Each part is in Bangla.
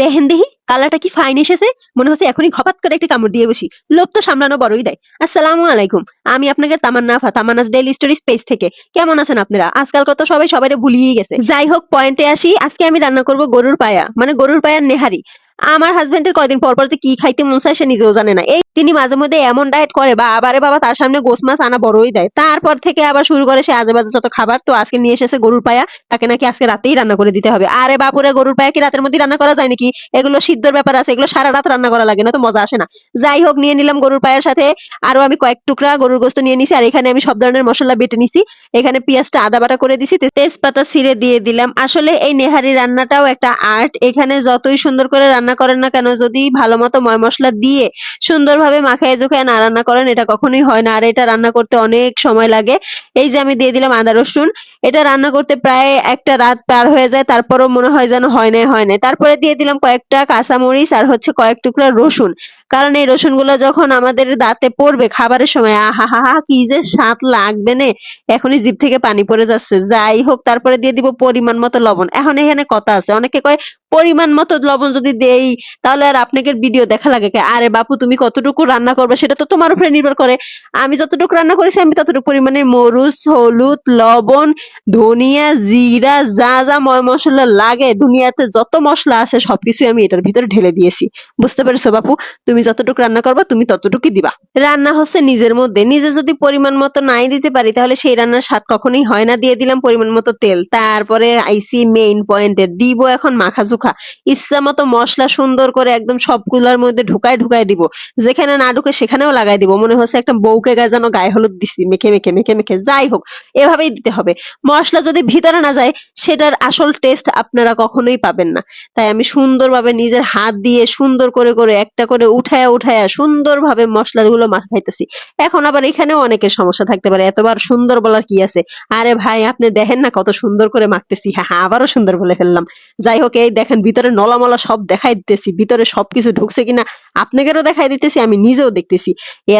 দেখেন দেখি, কালারটা কি ফাইন এসেছে? মনে হচ্ছে এখনই খপাত করে একটি কামড় দিয়ে বসি। লোভ তো সামলানো বড়ই দেয়। আসসালামু আলাইকুম। আমি আপনাকে Tamanna, Tamanna's daily story space থেকে। কেমন আছেন আপনারা? আজকাল কত সবাই সবাই ভুলিয়ে গেছে। যাই হোক পয়েন্টে আসি। আজকে আমি রান্না করব গরুর পায়া। মানে গরুর পায়ার নেহারি। আমার হাজবেন্ডের কয়দিন পর পর কি খাইতে মন চায় সে নিজেও জানে না। এই তিনি মাঝে মধ্যে এমন ডায়েট করে, বা, আবারে বাবা, তার সামনে গোস মাছ আনা বড়ই দেয়। তারপর থেকে আবার শুরু করে সে আজে বাজে যত খাবার, তো আজকে নিয়ে এসেছে গরুর পায়া, তাকে নাকি আজকে রাতেই রান্না করে দিতে হবে। আরে বাপুরে, গরুর পায়া কি রাতের মধ্যে রান্না করা যায় নাকি? এগুলো সিদ্ধর ব্যাপার আছে, এগুলো সারা রাত রান্না করা লাগে, না তো মজা আসে না। যাই হোক, নিয়ে নিলাম গরুর পায়ের সাথে। আরও আমি কয়েক টুকরা গরুর গোস্ত নিয়ে নিছি, আর এখানে আমি সব ধরনের মশলা বেটে নিছি। এখানে পেঁয়াজটা আদা বাটা করে দিছি তেজপাতা ছিঁড়ে দিয়ে দিলাম। আসলে এই নেহারি রান্নাটাও একটা আর্ট এখানে যতই সুন্দর করে রান্না করেন না কেন? যদি ভালো মতো ময় মশলা দিয়ে সুন্দরভাবে মাখায় জোখায় না রান্না করেন, এটা কখনোই হয় না। আর এটা রান্না করতে অনেক সময় লাগে। এই যে আমি দিয়ে দিলাম আদা, রসুন। এটা রান্না করতে প্রায় একটা রাত পার হয়ে যায়, তারপরও মনে হয় যেন হয় নাই হয় নাই। তারপরে দিয়ে দিলাম কয়েকটা কাঁচামরিচ আর হচ্ছে কয়েক টুকরা রসুন। কারণ এই রসুনগুলো যখন আমাদের দাঁতে পড়বে খাবারের সময়, আহা হা হা, কি যে স্বাদ লাগবে নে। এখনই জিভ থেকে পানি পড়ে যাচ্ছে। যাই হোক, তারপরে দিয়ে দিব পরিমাণ মতো লবণ। এখন এখানে কথা আছে। অনেকে কয় পরিমাণ মতো লবণ যদি দেই, তাহলে আর আপনাকে ভিডিও দেখা লাগে? আরে বাপু, তুমি কতটুকু রান্না করবে সেটা তো তোমার উপরে নির্ভর করে। আমি যতটুকু রান্না করেছি, আমি ততটুকু পরিমাণে মরুচ, হলুদ, লবণ, ধনিয়া, জিরা, যা যা ময় মশলা লাগে, দুনিয়াতে যত মশলা আছে সবকিছুই আমি এটার ভিতরে ঢেলে দিয়েছি। বুঝতে পেরেছ বাপু? তুমি যতটুকু রান্না করবা, তুমি ততটুকুই দিবা। রান্না হচ্ছে নিজের মধ্যে। নিজে যদি পরিমাণ মতো নাই দিতে পারি, তাহলে সেই রান্নার স্বাদ কখনোই হয় না। দিয়ে দিলাম পরিমাণ মতো তেল। তারপরে আইসি মেইন পয়েন্টে দিব এখন মাখা জুখা ইচ্ছা মতো মশলা সুন্দর করে একদম সবগুলোর মধ্যে ঢুকায় ঢুকায় দিব। যেখানে না ঢুকে সেখানেও লাগাই দিব। মনে হচ্ছে একটা বউকে গায়ে যেন গায়ে হলুদ দিছি। মেখে মেখে মেখে মেখে, যাই হোক, এভাবেই দিতে হবে। মশলা যদি ভিতরে না যায়, সেটার আসল টেস্ট আপনারা কখনোই পাবেন না। তাই আমি সুন্দরভাবে নিজের হাত দিয়ে সুন্দর করে করে, একটা করে উঠায়া উঠায়া সুন্দরভাবে মশলাগুলো মাখাইতেছি। এখন আবার এখানেও অনেকের সমস্যা থাকতে পারে। এতবার সুন্দর বলার কি আছে? আরে ভাই, আপনি দেখেন না কত সুন্দর করে মাখতেছি। হ্যাঁ আবারও সুন্দর বলে ফেললাম। যাই হোক, এই দেখেন ভিতরে নলামলা সব দেখাই দিতেছি, ভিতরে সবকিছু ঢুকছে কিনা আপনাদেরও দেখাই দিতেছি, আমি নিজেও দেখতেছি।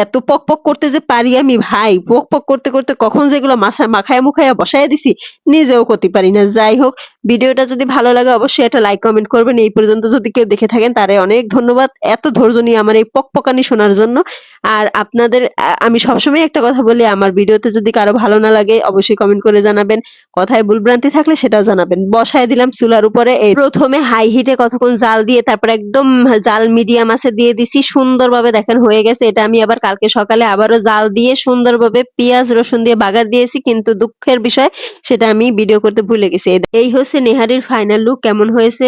এত পক পক করতে যে পারি আমি ভাই, পক পক করতে করতে কখন যেগুলো মাথা মাখায় মুখায় বসায় দিছি, নিজেও করতে পারি না। যাই হোক, ভিডিওটা যদি ভালো লাগে অবশ্যই একটা লাইক কমেন্ট করবেন। এই পর্যন্ত যদি কেউ দেখে থাকেন, তারে অনেক ধন্যবাদ। এত ধৈর্য নিয়ে আমার এই পক পকানি শোনার জন্য। আর আপনাদের আমি সবসময় একটা কথা বলি, আমার ভিডিওতে যদি কারও ভালো না লাগে, অবশ্যই কমেন্ট করে জানাবেন। কথায় ভুলভ্রান্তি থাকলে সেটাও জানাবেন। বসায় দিলাম চুলার উপরে। এই প্রথমে হাই হিটে কতক্ষণ জাল দিয়ে তারপর একদম জাল মিডিয়াম আছে দিয়ে দিছি, সুন্দরভাবে দেখেন হয়ে গেছে। এটা আমি আবার কালকে সকালে আবারও জাল দিয়ে সুন্দরভাবে পেঁয়াজ, রসুন দিয়ে বাগার দিয়েছি, কিন্তু দুঃখের বিষয় সেটা আমি ভিডিও করতে ভুলে গেছি। এই হচ্ছে নেহারির ফাইনাল লুক কেমন হয়েছে?